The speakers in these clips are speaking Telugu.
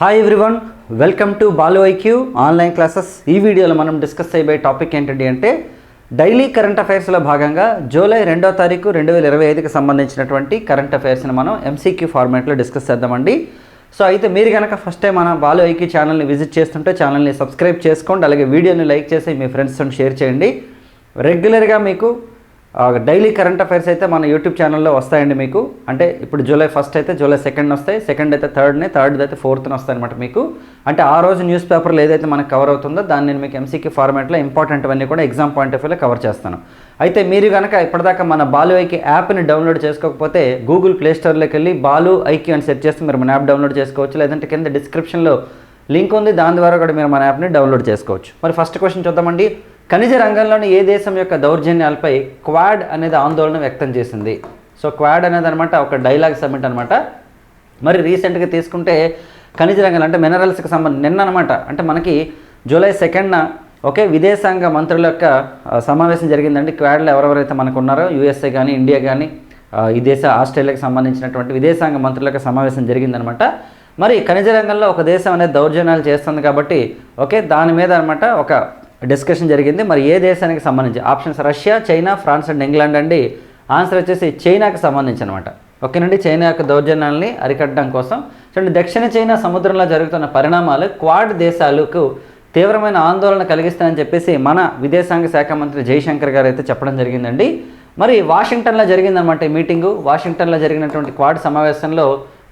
Hi everyone welcome to Balu IQ online classes ఈ వీడియోలో మనం డిస్కస్ చేయబోయే టాపిక్ ఏంటండి అంటే డైలీ కరెంట్ అఫైర్స్లో భాగంగా జూలై రెండో తారీఖు రెండు వేల ఇరవై ఐదుకి సంబంధించినటువంటి కరెంట్ అఫైర్స్ని మనం ఎంసీక్యూ ఫార్మాట్లో డిస్కస్ చేద్దామండి. సో అయితే మీరు కనుక ఫస్ట్ టైం మన బాలు ఐక్యూ ఛానల్ని విజిట్ చేస్తుంటే ఛానల్ని సబ్స్క్రైబ్ చేసుకోండి అలాగే వీడియోని లైక్ చేసి మీ ఫ్రెండ్స్తో షేర్ చేయండి. రెగ్యులర్గా మీకు డైలీ కరెంట్ అఫైర్స్ అయితే మన యూట్యూబ్ ఛానల్లో వస్తాయండి మీకు. అంటే ఇప్పుడు జూలై ఫస్ట్ అయితే జూలై సెకండ్ వస్తాయి సెకండ్ అయితే థర్డ్నే థర్డ్ అయితే ఫోర్త్ని వస్తాయి అనమాట మీకు. అంటే ఆ రోజు న్యూస్ పేపర్లో ఏదైతే మనకు కవర్ అవుతుందో దాన్ని నేను మీకు ఎంసీక్యూ ఫార్మాట్లో ఇంపార్టెంట్ అవన్నీ కూడా ఎగ్జామ్ పాయింట్ ఆఫ్ వ్యూలో కవర్ చేస్తాను. అయితే మీరు కనుక ఇప్పటిదాకా మన బాలు ఐకి యాప్ని డౌన్లోడ్ చేసుకోకపోతే గూగుల్ ప్లేస్టోర్లోకి వెళ్ళి బాలు ఐకి అని సెర్చ్ చేస్తే మీరు మన యాప్ డౌన్లోడ్ చేసుకోవచ్చు. లేదంటే కింద డిస్క్రిప్షన్లో లింక్ ఉంది దాని ద్వారా కూడా మీరు మన యాప్ని డౌన్లోడ్ చేసుకోవచ్చు. మరి ఫస్ట్ క్వశ్చన్ చూద్దామండి. ఖనిజ రంగంలోని ఏ దేశం యొక్క దౌర్జన్యాలపై క్వాడ్ అనేది ఆందోళన వ్యక్తం చేసింది. సో క్వాడ్ అనేది అనమాట ఒక డైలాగ్ సబ్మిట్ అనమాట. మరి రీసెంట్గా తీసుకుంటే ఖనిజ రంగం అంటే మినరల్స్కి సంబంధించి నిన్న అనమాట అంటే మనకి జూలై సెకండ్న ఒకే విదేశాంగ మంత్రుల యొక్క సమావేశం జరిగిందండి. క్వాడ్లో ఎవరెవరైతే మనకు ఉన్నారో యూఎస్ఏ కానీ ఇండియా కానీ ఈ దేశ ఆస్ట్రేలియాకి సంబంధించినటువంటి విదేశాంగ మంత్రుల యొక్క సమావేశం జరిగిందనమాట. మరి ఖనిజ రంగంలో ఒక దేశం అనేది దౌర్జన్యాలు చేస్తుంది కాబట్టి ఓకే దాని మీద అనమాట ఒక డిస్కషన్ జరిగింది. మరి ఏ దేశానికి సంబంధించి? Options Russia China France and England అండి. ఆన్సర్ వచ్చేసి చైనాకి సంబంధించి అనమాట ఓకేనండి? చైనా యొక్క దౌర్జన్యాల్ని అరికట్టడం కోసం. చూడండి దక్షిణ చైనా సముద్రంలో జరుగుతున్న పరిణామాలు క్వాడ్ దేశాలకు తీవ్రమైన ఆందోళన కలిగిస్తాయని చెప్పేసి మన విదేశాంగ శాఖ మంత్రి జయశంకర్ గారు అయితే చెప్పడం జరిగిందండి. మరి వాషింగ్టన్లో జరిగిందనమాట ఈ మీటింగు. వాషింగ్టన్లో జరిగినటువంటి క్వాడ్ సమావేశంలో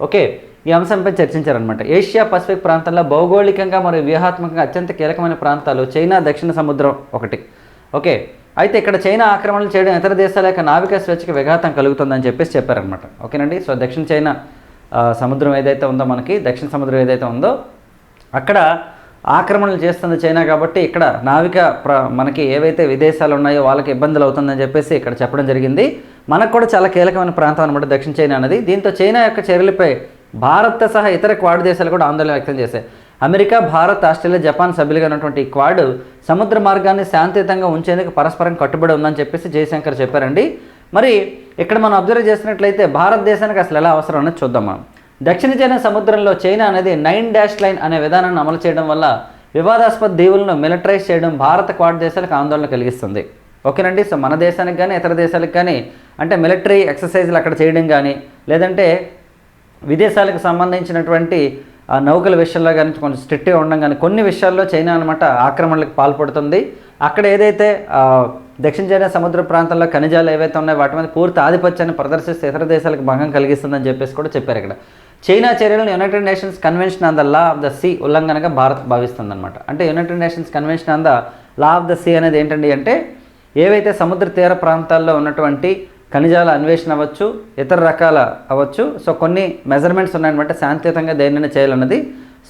ఓకే ఈ అంశంపై చర్చించారనమాట ఏషియా పసిఫిక్ ప్రాంతంలో భౌగోళికంగా మరియు వ్యూహాత్మకంగా అత్యంత కీలకమైన ప్రాంతాలు చైనా దక్షిణ సముద్రం ఒకటి. ఓకే అయితే ఇక్కడ చైనా ఆక్రమణలు చేయడం ఇతర దేశాల యొక్క నావికా స్వేచ్ఛకి విఘాతం కలుగుతుందని చెప్పేసి చెప్పారనమాట ఓకేనండి సో దక్షిణ చైనా సముద్రం ఏదైతే ఉందో మనకి దక్షిణ సముద్రం ఏదైతే ఉందో అక్కడ ఆక్రమణలు చేస్తుంది చైనా కాబట్టి ఇక్కడ నావిక ప్ర మనకి ఏవైతే విదేశాలు ఉన్నాయో వాళ్ళకి ఇబ్బందులు అవుతుందని చెప్పేసి ఇక్కడ చెప్పడం జరిగింది. మనకు కూడా చాలా కీలకమైన ప్రాంతం అనమాట దక్షిణ చైనా అనేది దీంతో చైనా యొక్క చర్యలపై భారత్ సహా ఇతర క్వాడ్ దేశాలు కూడా ఆందోళన వ్యక్తం చేశాయి. అమెరికా భారత్ ఆస్ట్రేలియా జపాన్ సభ్యులుగా ఉన్నటువంటి ఈ క్వాడ్ సముద్ర మార్గాన్ని శాంతియుతంగా ఉంచేందుకు పరస్పరం కట్టుబడి ఉందని చెప్పేసి జయశంకర్ చెప్పారండి. మరి ఇక్కడ మనం అబ్జర్వ్ చేసినట్లయితే భారతదేశానికి అసలు ఎలా అవసరం అనేది చూద్దాం మనం. దక్షిణ చైనా సముద్రంలో చైనా అనేది నైన్ డాష్ లైన్ అనే విధానాన్ని అమలు చేయడం వల్ల వివాదాస్పద దీవులను మిలిటరైజ్ చేయడం భారత క్వాడ్ దేశాలకు ఆందోళన కలిగిస్తుంది. ఓకేనండి? సో మన దేశానికి కానీ ఇతర దేశాలకు కానీ అంటే మిలిటరీ ఎక్సర్సైజ్లు అక్కడ చేయడం కానీ లేదంటే విదేశాలకు సంబంధించినటువంటి నౌకల విషయంలో కానీ కొంచెం స్ట్రిక్ట్గా ఉండడం కానీ కొన్ని విషయాల్లో చైనా అనమాట ఆక్రమణలకు పాల్పడుతుంది. అక్కడ ఏదైతే దక్షిణ చైనా సముద్ర ప్రాంతంలో ఖనిజాలు ఏవైతే ఉన్నాయో వాటి మీద పూర్తి ఆధిపత్యాన్ని ప్రదర్శిస్తే ఇతర దేశాలకు భంగం కలిగిస్తుందని చెప్పేసి కూడా చెప్పారు ఇక్కడ. చైనా చర్యలను United Nations convention on the law of the sea ఉల్లంఘనగా Bharat భావిస్తుందన్నమాట. అంటే United Nations convention on the law of the sea అనేది ఏంటండి అంటే ఏవైతే సముద్ర తీర ప్రాంతాల్లో ఉన్నటువంటి ఖనిజాల అన్వేషణ అవ్వచ్చు ఇతర రకాల అవ్వచ్చు. సో కొన్ని మెజర్మెంట్స్ ఉన్నాయన్నమాట. శాంతియుతంగా దేనిని చేయాలన్నది.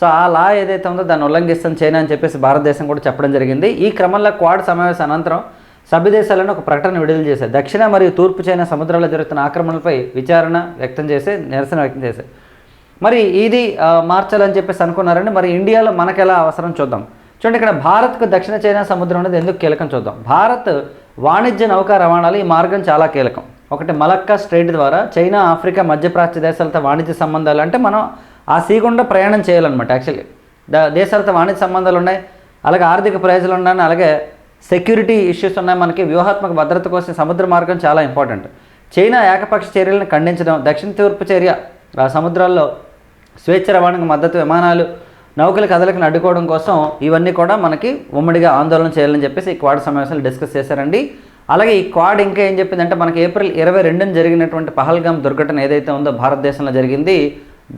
సో ఆ లా ఏదైతే ఉందో దాన్ని ఉల్లంఘిస్తుంది చైనా అని చెప్పేసి భారతదేశం కూడా చెప్పడం జరిగింది. ఈ క్రమంలో క్వాడ్ సమావేశం అనంతరం సభ్య దేశాలను ఒక ప్రకటన విడుదల చేశాయి. దక్షిణ మరియు తూర్పు చైనా సముద్రాల్లో జరుగుతున్న ఆక్రమణలపై విచారణ వ్యక్తం చేసి నిరసన వ్యక్తం చేశాయి. మరి ఇది మార్చాలని చెప్పేసి అనుకున్నారండి. మరి ఇండియాలో మనకు ఎలా అవసరం చూద్దాం. చూడండి ఇక్కడ భారత్కు దక్షిణ చైనా సముద్రం అనేది ఎందుకు కీలకం చూద్దాం. భారత్ వాణిజ్య నౌక రవాణాలు ఈ మార్గం చాలా కీలకం. ఒకటి మలక్కా స్ట్రైట్ ద్వారా చైనా ఆఫ్రికా మధ్యప్రాచ్య దేశాలతో వాణిజ్య సంబంధాలు అంటే మనం ఆ సీగుండా ప్రయాణం చేయాలన్నమాట యాక్చువల్లీ. ద దేశాలతో వాణిజ్య సంబంధాలు ఉన్నాయి అలాగే ఆర్థిక ప్రయోజనాలు ఉన్నాయి అలాగే సెక్యూరిటీ ఇష్యూస్ ఉన్నాయి మనకి వ్యూహాత్మక భద్రత కోసం సముద్ర మార్గం చాలా ఇంపార్టెంట్. చైనా ఏకపక్ష చర్యలను ఖండించడం దక్షిణ తూర్పు చర్య ఆ సముద్రాల్లో స్వేచ్ఛ రవాణాకు మద్దతు విమానాలు నౌకల కదలికను అడ్డుకోవడం కోసం ఇవన్నీ కూడా మనకి ఉమ్మడిగా ఆందోళన చేయాలని చెప్పేసి ఈ క్వాడ్ సమావేశాలు డిస్కస్ చేశారండి. అలాగే ఈ క్వాడ్ ఇంకా ఏం చెప్పిందంటే మనకి ఏప్రిల్ ఇరవై రెండున జరిగినటువంటి పహల్గామ్ దుర్ఘటన ఏదైతే ఉందో భారతదేశంలో జరిగింది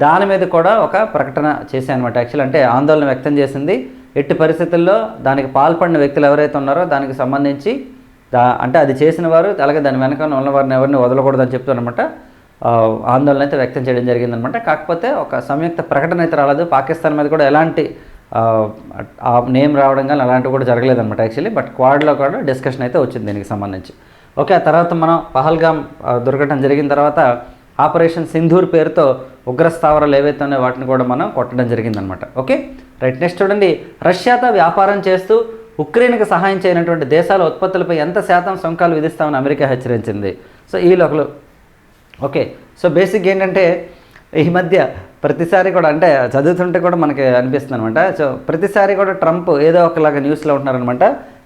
దాని మీద కూడా ఒక ప్రకటన చేశాయన్నమాట. యాక్చువల్ అంటే ఆందోళన వ్యక్తం చేసింది. ఎట్టి పరిస్థితుల్లో దానికి పాల్పడిన వ్యక్తులు ఎవరైతే ఉన్నారో దానికి సంబంధించి దా అంటే అది చేసిన వారు అలాగే దాని వెనక ఉన్న వారిని ఎవరిని వదలకూడదని చెప్తారనమాట ఆందోళన అయితే వ్యక్తం చేయడం జరిగిందనమాట. కాకపోతే ఒక సంయుక్త ప్రకటన అయితే రాలేదు. పాకిస్తాన్ మీద కూడా ఎలాంటి ఆ, నేమ్ రావడం కానీ అలాంటివి కూడా జరగలేదన్నమాట యాక్చువల్లీ. బట్ క్వాడ్లో కూడా డిస్కషన్ అయితే వచ్చింది దీనికి సంబంధించి. ఓకే ఆ తర్వాత మనం పహల్గామ్ దుర్ఘటన జరిగిన తర్వాత ఆపరేషన్ సింధూర్ పేరుతో ఉగ్ర స్థావరాలు ఏవైతే ఉన్నాయో వాటిని కూడా మనం కొట్టడం జరిగిందనమాట. ఓకే రైట్ నెక్స్ట్ చూడండి. రష్యాతో వ్యాపారం చేస్తూ ఉక్రెయిన్కి సహాయం చేయనటువంటి దేశాల ఉత్పత్తులపై ఎంత శాతం సుంకాలు విధిస్తామని అమెరికా హెచ్చరించింది. సో ఈ లోకలు ఓకే సో బేసిక్ ఏంటంటే ఈ మధ్య ప్రతిసారి కూడా అంటే చదువుతుంటే కూడా మనకి అనిపిస్తుంది అనమాట సో ప్రతిసారి కూడా ట్రంప్ ఏదో ఒకలాగా న్యూస్లో ఉంటున్నారనమాట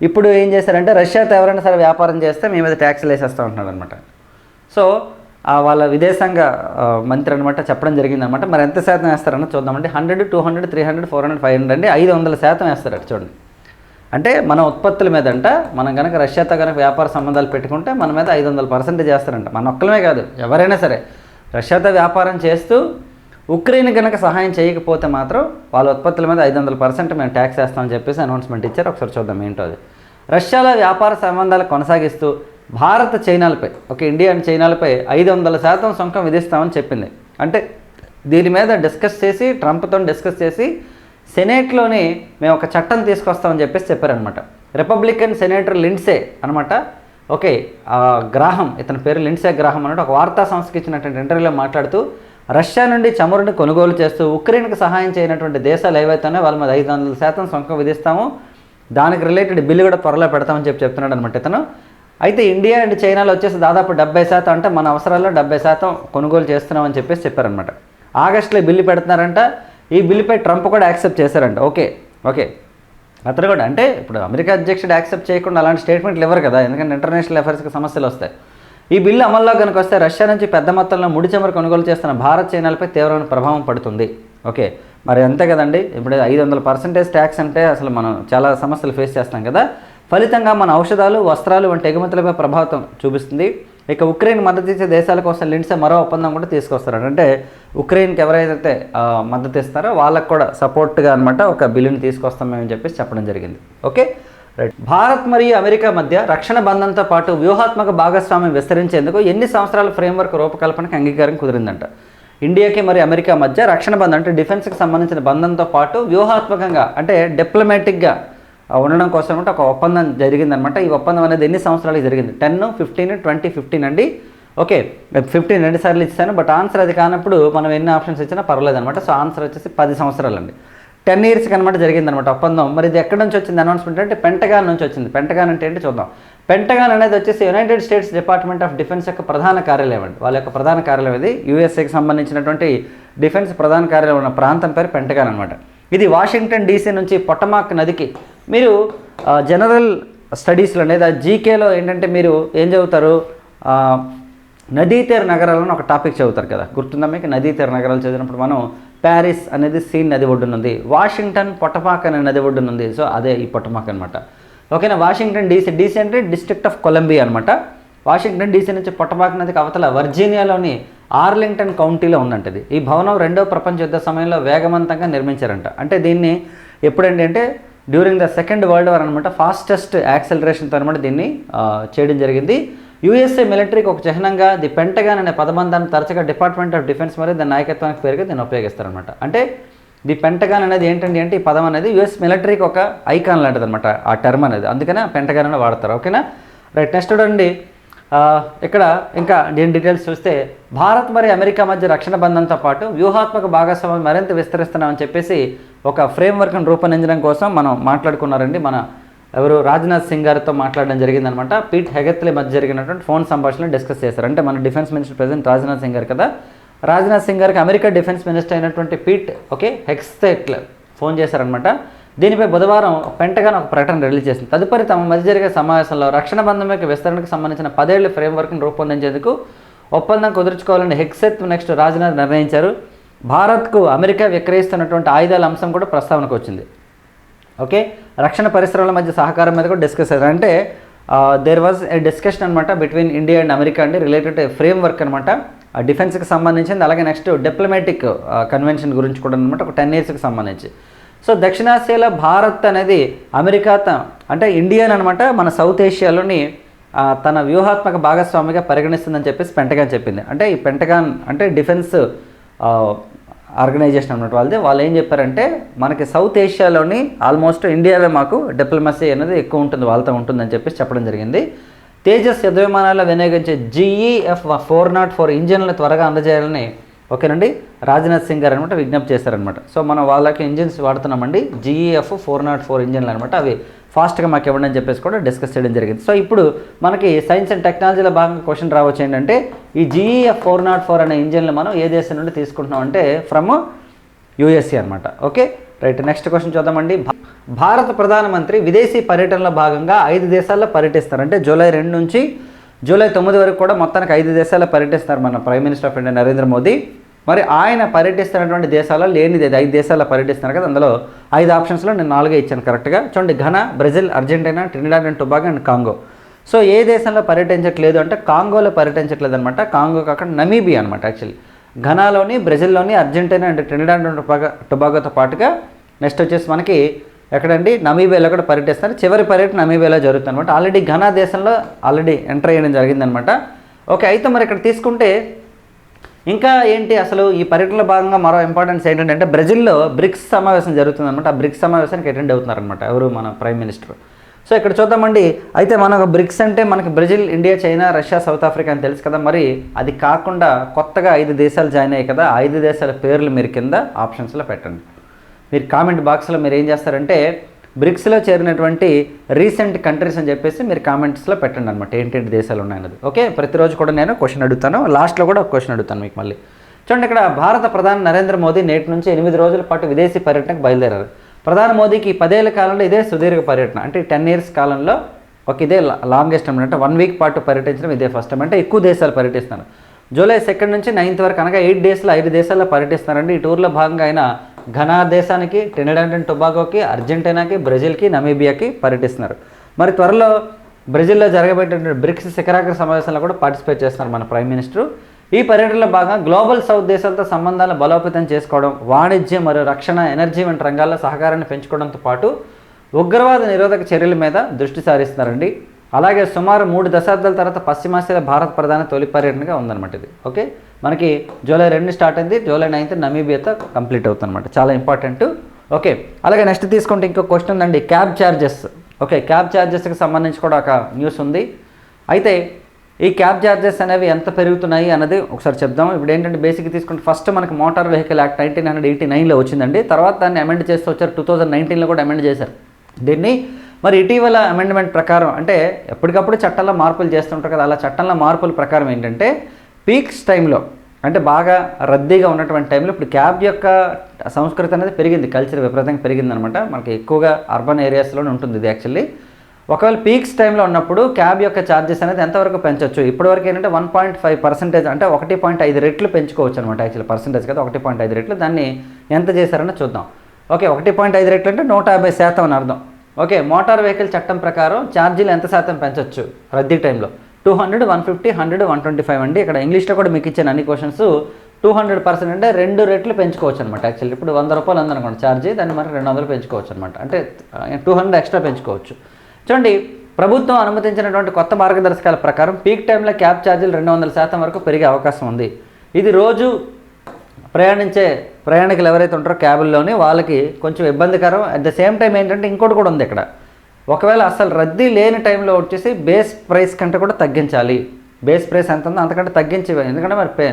ఇప్పుడు ఏం చేశారంటే రష్యాతో ఎవరైనా సరే వ్యాపారం చేస్తే మీ మీద ట్యాక్స్లు వేసేస్తూ ఉంటున్నాడు అనమాట సో వాళ్ళ విదేశాంగ మంత్రి అనమాట చెప్పడం జరిగిందనమాట మరి ఎంత శాతం వేస్తారని చూద్దామంటే hundred two hundred three hundred four hundred five hundred అండి. ఐదు వందల శాతం వేస్తారట చూడండి. అంటే మన ఉత్పత్తుల మీద అంట మనం కనుక రష్యాతో కనుక వ్యాపార సంబంధాలు పెట్టుకుంటే మన మీద ఐదు వందల పర్సెంట్ చేస్తారంట. మన ఒక్కలమే కాదు ఎవరైనా సరే. రష్యాతో వ్యాపారం చేస్తూ ఉక్రెయిన్ కనుక సహాయం చేయకపోతే మాత్రం వాళ్ళ ఉత్పత్తుల మీద ఐదు వందల పర్సెంట్ మేము ట్యాక్స్ వేస్తామని చెప్పేసి అనౌన్స్మెంట్ ఇచ్చారు. ఒకసారి చూద్దాం ఏంటో అది రష్యాలో వ్యాపార సంబంధాలు కొనసాగిస్తూ భారత్ చైనాలపై ఒక ఇండియా అండ్ చైనాలపై ఐదు వందల శాతం సుంకం విధిస్తామని చెప్పింది. అంటే దీని మీద డిస్కస్ చేసి ట్రంప్తో డిస్కస్ చేసి సెనేట్లోని మేము ఒక చట్టం తీసుకొస్తామని చెప్పేసి చెప్పారనమాట రిపబ్లికన్ సెనేటర్ లిండ్సే అనమాట ఓకే గ్రాహం ఇతని పేరు లిండ్సే గ్రాహం అన్నట్టు ఒక వార్తా సంస్థకి ఇచ్చినటువంటి ఇంటర్వ్యూలో మాట్లాడుతూ రష్యా నుండి చమురుని కొనుగోలు చేస్తూ ఉక్రెయిన్కి సహాయం చేయనటువంటి దేశాలు ఏవైతేనే వాళ్ళ మీద ఐదు వందల శాతం సుంకం విధిస్తాము. దానికి రిలేటెడ్ బిల్లు కూడా త్వరలో పెడతామని చెప్పి చెప్తున్నాడు అనమాట ఇతను. అయితే ఇండియా అండ్ చైనాలో వచ్చేసి దాదాపు డెబ్బై శాతం అంటే మన అవసరాల్లో డెబ్బై శాతం కొనుగోలు చేస్తున్నామని చెప్పేసి చెప్పారనమాట ఆగస్టులో బిల్లు పెడుతున్నారంట. ఈ బిల్లుపై ట్రంప్ కూడా యాక్సెప్ట్ చేశారంట. Okay okay. అతను కూడా అంటే ఇప్పుడు అమెరికా అధ్యక్షుడు యాక్సెప్ట్ చేయకుండా అలాంటి స్టేట్మెంట్లు ఇవ్వరు కదా ఎందుకంటే ఇంటర్నేషనల్ అఫైర్స్కి సమస్యలు వస్తాయి. ఈ బిల్లు అమల్లో కనుక వస్తే రష్యా నుంచి పెద్ద మొత్తంలో ముడి చమురు కొనుగోలు చేస్తున్న భారత్ చైనాలపై తీవ్రమైన ప్రభావం పడుతుంది. ఓకే మరి అంతే కదండి. ఇప్పుడు ఐదు వందల పర్సెంటేజ్ ట్యాక్స్ అంటే అసలు మనం చాలా సమస్యలు ఫేస్ చేస్తాం కదా. ఫలితంగా మన ఔషధాలు వస్త్రాలు వంటి ఎగుమతులపై ప్రభావితం చూపిస్తుంది. ఇక ఉక్రెయిన్ మద్దతు ఇచ్చే దేశాల కోసం లిండ్సే మరో ఒప్పందం కూడా తీసుకొస్తారు అంటే ఉక్రెయిన్కి ఎవరైతే మద్దతు ఇస్తారో వాళ్ళకు కూడా సపోర్ట్గా అనమాట ఒక బిల్లుని తీసుకొస్తాం మేము చెప్పేసి చెప్పడం జరిగింది. ఓకే? రైట్. భారత్ మరియు అమెరికా మధ్య రక్షణ బంధంతో పాటు వ్యూహాత్మక భాగస్వామ్యం విస్తరించేందుకు ఎన్ని సంవత్సరాల ఫ్రేమ్వర్క్ రూపకల్పనకు అంగీకారం కుదిరిందంట? ఇండియాకి మరియు అమెరికా మధ్య రక్షణ బంధం అంటే డిఫెన్స్కి సంబంధించిన బంధంతో పాటు వ్యూహాత్మకంగా అంటే డిప్లొమాటిక్గా ఉండడం కోసం ఒక ఒప్పందం జరిగిందనమాట ఈ ఒప్పందం అనేది ఎన్ని సంవత్సరాలకు జరిగింది? టెన్ ఫిఫ్టీన్ ట్వంటీ ఫిఫ్టీన్ అండి. ఓకే ఫిఫ్టీన్ రెండు సార్లు ఇచ్చాను బట్ ఆన్సర్ అది కానప్పుడు మనం ఎన్ని ఆప్షన్స్ ఇచ్చినా పర్వాలేదు అనమాట సో ఆన్సర్ వచ్చేసి పది సంవత్సరాలండి. టెన్ ఇయర్స్కి అనమాట జరిగిందనమాట ఒప్పందం. మరి ఇది ఎక్కడి నుంచి వచ్చింది? అనౌన్స్మెంట్ అంటే పెంటగాన్ నుంచి వచ్చింది. పెంటగాన్ అంటే ఏంటి చూద్దాం. పెంటగాన్ అనేది వచ్చేసి United States department of defence యొక్క ప్రధాన కార్యాలయం అండి. వాళ్ళ యొక్క ప్రధాన కార్యాలయం ఇది. యూఎస్ఏకి సంబంధించినటువంటి డిఫెన్స్ ప్రధాన కార్యాలయం ఉన్న ప్రాంతం పేరు పెంటగాన్ అనమాట ఇది వాషింగ్టన్ డీసీ నుంచి పొట్టమాక్ నదికి. మీరు జనరల్ స్టడీస్లో లేదా జీకేలో ఏంటంటే మీరు ఏం చదువుతారు? నదీతీర నగరాలను ఒక టాపిక్ చదువుతారు కదా. గుర్తుందా మీకు? నదీ తీర నగరాలు చదివినప్పుడు మనం ప్యారిస్ అనేది సీన్ నది ఒడ్డునుంది. వాషింగ్టన్ పొట్టపాక్ అనే నది ఒడ్డునుంది. సో అదే ఈ పొట్టపాక్ అనమాట ఓకేనా? వాషింగ్టన్ డీసీ డీసీ అంటే డిస్ట్రిక్ట్ ఆఫ్ కొలంబియా అనమాట వాషింగ్టన్ డీసీ నుంచి పొట్టపాక్ నదికి అవతల వర్జీనియాలోని ఆర్లింగ్టన్ కౌంటీలో ఉందంటది ఈ భవనం రెండో ప్రపంచ యుద్ధ సమయంలో వేగవంతంగా నిర్మించారంట. అంటే దీన్ని ఎప్పుడండి అంటే during the second world war అనమాట ఫాస్టెస్ట్ యాక్సలరేషన్తో అనమాట దీన్ని చేయడం జరిగింది. యూఎస్ఏ మిలిటరీకి ఒక చిహ్నంగా ది పెంటగాన్ అనే పదబంధాన్ని తరచుగా డిపార్ట్మెంట్ ఆఫ్ డిఫెన్స్ మరియు దాని నాయకత్వానికి పేరుగా దీన్ని ఉపయోగిస్తారనమాట అంటే ది పెంటగాన్ అనేది ఏంటండి అంటే ఈ పదం అనేది యుఎస్ మిలిటరీకి ఒక ఐకాన్ లాంటిది అనమాట ఆ టర్మ్ అనేది. అందుకనే పెంటగాన్ అని వాడతారు. ఓకేనా? రైట్ నెక్స్ట్ చూడండి. ఇక్కడ ఇంకా దీని డీటెయిల్స్ చూస్తే భారత్ మరియు అమెరికా మధ్య రక్షణ బంధంతో పాటు వ్యూహాత్మక భాగస్వామ్యం మరింత విస్తరిస్తున్నామని చెప్పేసి ఒక ఫ్రేమ్వర్క్ను రూపొందించడం కోసం మనం మాట్లాడుకున్నారండి మన ఎవరు రాజ్నాథ్ సింగ్ గారితో మాట్లాడడం జరిగిందనమాట. పీట్ హెగత్లే మధ్య జరిగినటువంటి ఫోన్ సంభాషణలు డిస్కస్ చేశారు. అంటే మన defence minister president Rajnath Singh garu కదా. రాజ్నాథ్ సింగ్ గారికి అమెరికా డిఫెన్స్ మినిస్టర్ అయినటువంటి పీట్ ఓకే హెక్స్టెక్ల్ ఫోన్ చేశారనమాట. దీనిపై బుధవారం పెంటగాన్ ఒక ప్రకటన రిలీజ్ చేసింది. తదుపరి తమ మధ్య జరిగే సమావేశంలో రక్షణ బంధం యొక్క విస్తరణకు సంబంధించిన పదేళ్ళ ఫ్రేమ్వర్క్ను రూపొందించేందుకు ఒప్పందం కుదుర్చుకోవాలని హెక్సెత్ నెక్స్ట్ రాజ్నాథ్ నిర్ణయించారు. భారత్కు అమెరికా విక్రయిస్తున్నటువంటి ఆయుధాల అంశం కూడా ప్రస్తావనకు వచ్చింది. ఓకే? రక్షణ పరిశ్రమల మధ్య సహకారం మీద కూడా డిస్కస్ అయ్యారు అంటే దేర్ వాజ్ ఏ డిస్కషన్ అనమాట బిట్వీన్ ఇండియా అండ్ అమెరికా అండి రిలేటెడ్ ఫ్రేమ్ వర్క్ అనమాట డిఫెన్స్కి సంబంధించింది అలాగే నెక్స్ట్ డిప్లొమాటిక్ కన్వెన్షన్ గురించి కూడా అనమాట ఒక టెన్ ఇయర్స్కి సంబంధించి. సో దక్షిణాసియాలో భారత్ అనేది అమెరికా త- అంటే ఇండియన్ అనమాట మన సౌత్ ఏషియాలోని తన వ్యూహాత్మక భాగస్వామిగా పరిగణిస్తుందని చెప్పేసి పెంటగాన్ చెప్పింది. అంటే ఈ పెంటగాన్ అంటే డిఫెన్స్ ఆర్గనైజేషన్ అన్నమాట వాళ్ళది. వాళ్ళు ఏం చెప్పారంటే మనకి సౌత్ ఏషియాలోని ఆల్మోస్ట్ ఇండియాలో మాకు డిప్లొమసీ అనేది ఎక్కువ ఉంటుంది వాళ్ళతో ఉంటుందని చెప్పేసి చెప్పడం జరిగింది. తేజస్ యుద్ధవిమానాల్లో వినియోగించే జీఈఎఫ్ ఫోర్ నాట్ ఫోర్ ఇంజన్లు త్వరగా అందజేయాలని ఓకేనండి రాజ్నాథ్ సింగ్ గారు అనమాట విజ్ఞప్తి చేశారనమాట సో మనం వాళ్ళకి ఇంజిన్స్ వాడుతున్నామండి GEF four naught four oh ఇంజన్లు అనమాట అవి ఫాస్ట్గా మాకు ఇవ్వండి అని చెప్పేసి కూడా డిస్కస్ చేయడం జరిగింది. సో ఇప్పుడు మనకి సైన్స్ అండ్ టెక్నాలజీలో భాగంగా క్వశ్చన్ రావచ్చు ఏంటంటే ఈ జీఈఎఫ్ ఫోర్ నాట్ ఫోర్ అనే ఇంజిన్లు మనం ఏ దేశం నుండి తీసుకుంటున్నాం అంటే ఫ్రమ్ యూఎస్ఏ అనమాట ఓకే? రైట్ నెక్స్ట్ క్వశ్చన్ చూద్దామండి. భారత ప్రధానమంత్రి విదేశీ పర్యటనలో భాగంగా ఐదు దేశాల్లో పర్యటిస్తారు. అంటే జూలై రెండు నుంచి జూలై తొమ్మిది వరకు కూడా మొత్తానికి ఐదు దేశాల్లో పర్యటిస్తారు మన prime minister of India Narendra Modi. మరి ఆయన పర్యటిస్తున్నటువంటి దేశాల్లో లేనిది ఐదు దేశాల్లో పర్యటిస్తున్నారు కదా అందులో ఐదు ఆప్షన్స్లో నేను నాలుగే ఇచ్చాను కరెక్ట్గా చూడండి Ghana Brazil Argentina Trinidad and Tobago and Congo. So ఏ దేశంలో పర్యటించట్లేదు అంటే కాంగోలో పర్యటించట్లేదు అనమాట కాంగో కాకుండా నమీబియా అనమాట యాక్చువల్లీ ఘనాలోని బ్రెజిల్లోని Argentina and Trinidad and Tobago టొబాగోతో పాటుగా నెక్స్ట్ వచ్చేసి మనకి ఎక్కడండి? నమీబియాలో కూడా పర్యటిస్తారు. చివరి పర్యటన నమీబియాలో జరుగుతుంది అనమాట ఆల్రెడీ ఘనా దేశంలో ఆల్రెడీ ఎంటర్ అయ్యడం జరిగిందనమాట ఓకే అయితే మరి ఇక్కడ తీసుకుంటే ఇంకా ఏంటి అసలు ఈ పర్యటనలో భాగంగా మరో ఇంపార్టెన్స్ ఏంటంటే బ్రెజిల్లో బ్రిక్స్ సమావేశం జరుగుతుందన్నమాట. ఆ బ్రిక్స్ సమావేశానికి అటెండ్ అవుతున్నారనమాట ఎవరు మన ప్రైమ్ మినిస్టర్. సో ఇక్కడ చూద్దామండి. అయితే మనకు బ్రిక్స్ అంటే మనకి Brazil India China Russia South Africa అని తెలుసు కదా మరి. అది కాకుండా కొత్తగా ఐదు దేశాలు జాయిన్ అయ్యాయి కదా ఐదు దేశాల పేర్లు మీరు కింద ఆప్షన్స్లో పెట్టండి. మీరు కామెంట్ బాక్స్లో మీరు ఏం చేస్తారంటే బ్రిక్స్లో చేరినటువంటి రీసెంట్ కంట్రీస్ అని చెప్పేసి మీరు కామెంట్స్లో పెట్టండి అనమాట ఏంటంటి దేశాలు ఉన్నాయన్నది. ఓకే? ప్రతిరోజు కూడా నేను క్వశ్చన్ అడుగుతాను. లాస్ట్లో కూడా ఒక క్వశ్చన్ అడుగుతాను మీకు మళ్ళీ. చూడండి ఇక్కడ భారత ప్రధాని నరేంద్ర మోదీ నేటి నుంచి ఎనిమిది రోజుల పాటు విదేశీ పర్యటనకు బయలుదేరారు. ప్రధాని మోదీకి పదేళ్ళ కాలంలో ఇదే సుదీర్ఘ పర్యటన. అంటే టెన్ ఇయర్స్ కాలంలో ఒక ఇదే లాంగెస్ట్ టైం అంటే వన్ వీక్ పాటు పర్యటించడం ఇదే ఫస్ట్ టైం. అంటే ఎక్కువ దేశాలు పర్యటిస్తున్నారు. జూలై సెకండ్ నుంచి నైన్త్ వరకు అనగా ఎయిట్ డేస్లో ఐదు దేశాల్లో పర్యటిస్తున్నారండి. ఈ టూర్లో భాగంగా ఆయన ఘనా దేశానికి ట్రినిడాడ్ అండ్ టొబాగోకి అర్జెంటీనాకి బ్రెజిల్కి నమీబియాకి పర్యటిస్తున్నారు. మరి త్వరలో బ్రెజిల్లో జరగబోయేటువంటి బ్రిక్స్ శిఖరాగ్ర సమావేశంలో కూడా పార్టిసిపేట్ చేస్తున్నారు మన ప్రైమ్ మినిస్టర్. ఈ పర్యటనలో భాగంగా గ్లోబల్ సౌత్ దేశాలతో సంబంధాలను బలోపేతం చేసుకోవడం వాణిజ్యం మరియు రక్షణ ఎనర్జీ వంటి రంగాల్లో సహకారాన్ని పెంచుకోవడంతో పాటు ఉగ్రవాద నిరోధక చర్యల మీద దృష్టి సారిస్తున్నారండి. అలాగే సుమారు మూడు దశాబ్దాల తర్వాత పశ్చిమాసియా భారత ప్రధాన తొలి పర్యటనగా ఉందన్నమాట ఇది. ఓకే? మనకి జూలై రెండు స్టార్ట్ అయింది జూలై నైన్త్ నమీబియాతో కంప్లీట్ అవుతుంది అనమాట చాలా ఇంపార్టెంట్. ఓకే అలాగే నెక్స్ట్ తీసుకుంటే ఇంకో క్వశ్చన్ ఉందండి క్యాబ్ ఛార్జెస్ ఓకే క్యాబ్ ఛార్జెస్కి సంబంధించి కూడా ఒక న్యూస్ ఉంది. అయితే ఈ క్యాబ్ ఛార్జెస్ అనేవి ఎంత పెరుగుతున్నాయి అన్నది ఒకసారి చెప్దాం. ఇప్పుడు ఏంటంటే బేసిక్ తీసుకుంటే ఫస్ట్ మనకి motor vehicle act nineteen hundred eighty నైన్లో వచ్చిందండి. తర్వాత దాన్ని అమెండ్ చేస్తూ వచ్చారు టూ థౌజండ్ నైన్టీన్లో కూడా అమెండ్ చేశారు. దీన్ని మరి ఇటీవల అమెండ్మెంట్ ప్రకారం అంటే ఎప్పటికప్పుడు చట్టంలో మార్పులు చేస్తుంటారు కదా అలా చట్టంలో మార్పుల ప్రకారం ఏంటంటే పీక్స్ టైంలో అంటే బాగా రద్దీగా ఉన్నటువంటి టైంలో ఇప్పుడు క్యాబ్ యొక్క సంస్కృతి అనేది పెరిగింది కల్చర్ విపరీతంగా పెరిగింది అనమాట మనకి ఎక్కువగా అర్బన్ ఏరియాస్లోనే ఉంటుంది ఇది యాక్చువల్లీ. ఒకవేళ పీక్స్ టైంలో ఉన్నప్పుడు క్యాబ్ యొక్క ఛార్జెస్ అనేది ఎంతవరకు పెంచవచ్చు ఇప్పటివరకు ఏంటంటే వన్ పాయింట్ ఫైవ్ పర్సెంటేజ్ అంటే ఒకటి పాయింట్ ఐదు రెట్లు పెంచుకోవచ్చు అనమాట యాక్చువల్ పర్సెంటేజ్ కదా ఒకటి పాయింట్ ఐదు రెట్లు. దాన్ని ఎంత చేశారని చూద్దాం. ఓకే ఒకటి పాయింట్ ఐదు రెట్లు అంటే నూట యాభై శాతం అని అర్థం. ఓకే మోటార్ వెహికల్ చట్టం ప్రకారం ఛార్జీలు ఎంత శాతం పెంచవచ్చు రద్దీ టైంలో? Two hundred one fifty hundred one twenty five అండి. ఇక్కడ ఇంగ్లీష్లో కూడా మీకు ఇచ్చిన అన్ని క్వశ్చన్స్ టూ హండ్రెడ్ పర్సెంట్ అంటే రెండు రెట్లు పెంచుకోవచ్చు అనమాట యాక్చువల్లీ. ఇప్పుడు వంద రూపాయలు ఉందనుకోండి ఛార్జ్ దాన్ని మనం రెండు వందలు పెంచుకోవచ్చు అనమాట అంటే టూ హండ్రెడ్ ఎక్స్ట్రా పెంచుకోవచ్చు. చూడండి ప్రభుత్వం అనుమతించినటువంటి కొత్త మార్గదర్శకాల ప్రకారం పీక్ టైంలో క్యాబ్ ఛార్జీలు రెండు వందల శాతం వరకు పెరిగే అవకాశం ఉంది. ఇది రోజు ప్రయాణించే ప్రయాణికులు ఎవరైతే ఉంటారో క్యాబుల్లోని వాళ్ళకి కొంచెం ఇబ్బందికరం. అట్ ద సేమ్ టైం ఏంటంటే ఇంకోటి కూడా ఉంది ఇక్కడ. ఒకవేళ అసలు రద్దీ లేని టైంలో వచ్చేసి బేస్ ప్రైస్ కంటే కూడా తగ్గించాలి. బేస్ ప్రైస్ ఎంత ఉందో అంతకంటే తగ్గించి ఎందుకంటే మరి పే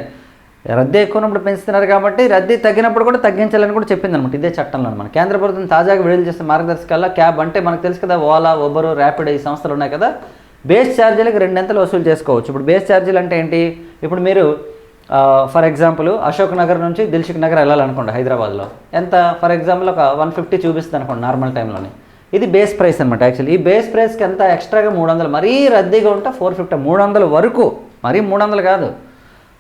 రద్దీ ఎక్కువ ఉన్నప్పుడు పెంచుతున్నారు కాబట్టి రద్దీ తగ్గినప్పుడు కూడా తగ్గించాలని కూడా చెప్పింది అనమాట ఇదే చట్టంలో అనమాట కేంద్ర ప్రభుత్వం తాజాగా విడుదల చేసిన మార్గదర్శకాల్లో క్యాబ్ అంటే మనకు తెలుసు కదా ఓలా ఉబర్ ర్యాపిడ్ ఈ సంస్థలు ఉన్నాయి కదా. బేస్ ఛార్జీలకు రెండింతలు వసూలు చేసుకోవచ్చు. ఇప్పుడు బేస్ ఛార్జీలు అంటే ఏంటి? ఇప్పుడు మీరు ఫర్ ఎగ్జాంపుల్ అశోక్ నగర్ నుంచి దిల్షుక్ నగర్ వెళ్ళాలనుకోండి హైదరాబాద్లో. ఎంత? ఫర్ ఎగ్జాంపుల్ ఒక వన్ ఫిఫ్టీ చూపిస్తుంది అనుకోండి నార్మల్ టైంలోనే. ఇది బేస్ ప్రైస్ అనమాట యాక్చువల్లీ ఈ బేస్ ప్రైస్కి ఎంత ఎక్స్ట్రాగా మూడు వందలు మరీ రద్దీగా ఉంటే ఫోర్ ఫిఫ్టీ మూడు వందల వరకు మరీ మూడు వందలు కాదు.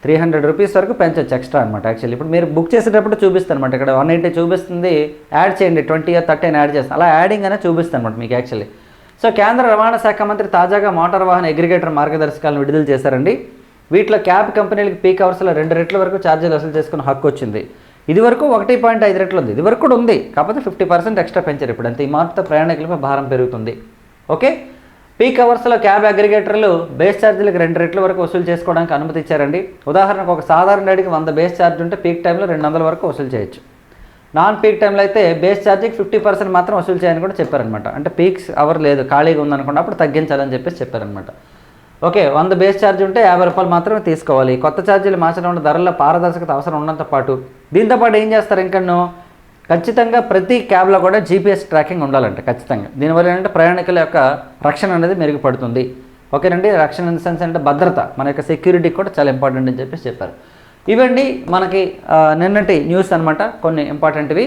త్రీ హండ్రెడ్ రూపీస్ వరకు పెంచవచ్చు ఎక్స్ట్రా అనమాట యాక్చువల్లీ ఇప్పుడు మీరు బుక్ చేసేటప్పుడు చూపిస్తాను అనమాట ఇక్కడ వన్ ఎయిటీ చూపిస్తుంది యాడ్ చేయండి ట్వంటీ థర్టీ అని యాడ్ చేస్తాను అలా యాడింగ్ అనేది చూపిస్తాను అనమాట మీకు యాక్చువల్లీ సో కేంద్ర రవాణా శాఖ మంత్రి తాజాగా మోటార్ వాహన అగ్రిగేటర్ మార్గదర్శకాలను విడుదల చేశారండి. వీటిలో క్యాబ్ కంపెనీలకు పీక్ అవర్స్లో రెండు రెట్ల వరకు ఛార్జీలు వసూలు చేసుకున్న హక్కు వచ్చింది. ఇది వరకు ఒకటి పాయింట్ ఐదు రెట్లు ఉంది. ఇది వరకు కూడా ఉంది. కాకపోతే ఫిఫ్టీ పర్సెంట్ ఎక్స్ట్రా పెంచారు ఇప్పుడు. అంతే ఈ మార్పుతో ప్రయాణికులపై భారం పెరుగుతుంది. ఓకే? పీక్ అవర్స్లో క్యాబ్ అగ్రిగేటర్లు బేస్ ఛార్జీలకు రెండు రెట్ల వరకు వసూలు చేసుకోవడానికి అనుమతి ఇచ్చారండి. ఉదాహరణకు ఒక సాధారణ రేటుకి వంద బేస్ ఛార్జ్ ఉంటే పీక్ టైంలో రెండు వందల వరకు వసూలు చేయొచ్చు. నాన్ పీక్ టైంలో అయితే బేస్ ఛార్జీకి ఫిఫ్టీ పర్సెంట్ మాత్రం వసూలు చేయని కూడా చెప్పారనమాట అంటే పీక్స్ అవర్ లేదు ఖాళీగా ఉందనుకున్నప్పుడు అప్పుడు తగ్గించాలని చెప్పేసి చెప్పారనమాట ఓకే వంద బేస్ ఛార్జ్ ఉంటే యాభై రూపాయలు మాత్రమే తీసుకోవాలి. కొత్త ఛార్జీలు మార్చడం ధరల పారదర్శకత అవసరం ఉన్నంత పాటు. దీంతో పాటు ఏం చేస్తారు ఇంకను ఖచ్చితంగా ప్రతి క్యాబ్లో కూడా జీపీఎస్ ట్రాకింగ్ ఉండాలంట ఖచ్చితంగా. దీనివల్ల ఏంటంటే ప్రయాణికుల యొక్క రక్షణ అనేది మెరుగుపడుతుంది. ఓకేనండి? రక్షణ ఇన్ సెన్స్ అంటే భద్రత. మన యొక్క సెక్యూరిటీ కూడా చాలా ఇంపార్టెంట్ అని చెప్పేసి చెప్పారు. ఇవండి మనకి నిన్నటి న్యూస్ అనమాట కొన్ని ఇంపార్టెంట్వి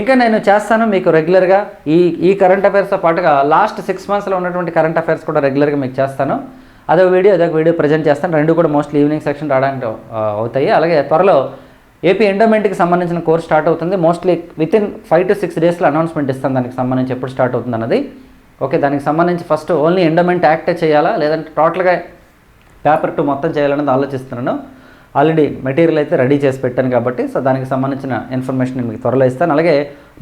ఇంకా నేను చేస్తాను మీకు రెగ్యులర్గా ఈ ఈ కరెంట్ అఫైర్స్తో పాటుగా లాస్ట్ సిక్స్ మంత్స్లో ఉన్నటువంటి కరెంట్ అఫైర్స్ కూడా రెగ్యులర్గా మీకు చేస్తాను. అదొక వీడియో అదొక వీడియో ప్రజెంట్ చేస్తాను. రెండు కూడా మోస్ట్లీ ఈవినింగ్ సెక్షన్ రావడానికి అవుతాయి. అలాగే త్వరలో ఏపీ ఎండోమెంట్కి సంబంధించిన కోర్స్ స్టార్ట్ అవుతుంది. Mostly within five to six డేస్లో అనౌన్స్మెంట్ ఇస్తాను దానికి సంబంధించి ఎప్పుడు స్టార్ట్ అవుతుంది అన్నది. ఓకే దానికి సంబంధించి ఫస్ట్ ఓన్లీ ఎండోమెంట్ యాక్టే చేయాలా? లేదంటే టోటల్గా పేపర్ టూ మొత్తం చేయాలన్నది ఆలోచిస్తున్నాను. ఆల్రెడీ మెటీరియల్ అయితే రెడీ చేసి పెట్టాను కాబట్టి సో దానికి సంబంధించిన ఇన్ఫర్మేషన్ నేను మీకు త్వరలో ఇస్తాను. అలాగే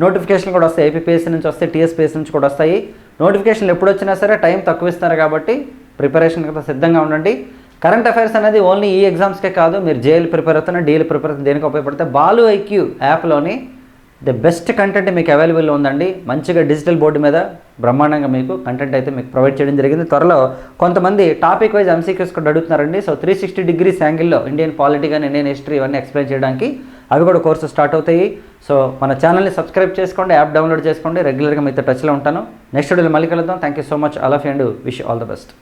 నోటిఫికేషన్ కూడా వస్తాయి. ఏపీపీఎస్సీ నుంచి వస్తాయి. టీఎస్పీఎస్సీ నుంచి కూడా వస్తాయి. నోటిఫికేషన్లు ఎప్పుడు వచ్చినా సరే టైం తక్కువ ఇస్తున్నారు కాబట్టి ప్రిపరేషన్ కదా సిద్ధంగా ఉండండి. కరెంట్ అఫైర్స్ అనేది ఓన్లీ ఈ ఎగ్జామ్స్కే కాదు మీరు జేఎల్ ప్రిపేర్ అవుతున్నా డీఎల్ ప్రిపేర్ అవుతున్న దేనికి ఉపయోగపడితే బాలు ఐక్యూ యాప్లోని ది బెస్ట్ కంటెంట్ మీకు అవైలబుల్ ఉందండి. మంచిగా డిజిటల్ బోర్డు మీద బ్రహ్మాండంగా మీకు కంటెంట్ అయితే మీకు ప్రొవైడ్ చేయడం జరిగింది. త్వరలో కొంతమంది టాపిక్ వైజ్ ఎంసీక్యూస్ కూడా అడుగుతున్నారండి. సో త్రీ సిక్స్టీ డిగ్రీస్ యాంగిల్లో ఇండియన్ పాలిటీ కానీ ఇండియన్ హిస్టరీ ఇవన్నీ ఎక్స్ప్లెయిన్ చేయడానికి అవి కూడా కోర్సు స్టార్ట్ అవుతాయి. సో మన ఛానల్ని సబ్స్క్రైబ్ చేసుకోండి యాప్ డౌన్లోడ్ చేసుకోండి. రెగ్యులర్గా మీతో టచ్లో ఉంటాను. నెక్స్ట్ వీడియోలో మళ్ళీ కలుద్దాం. Thank you so much all of and wish all the best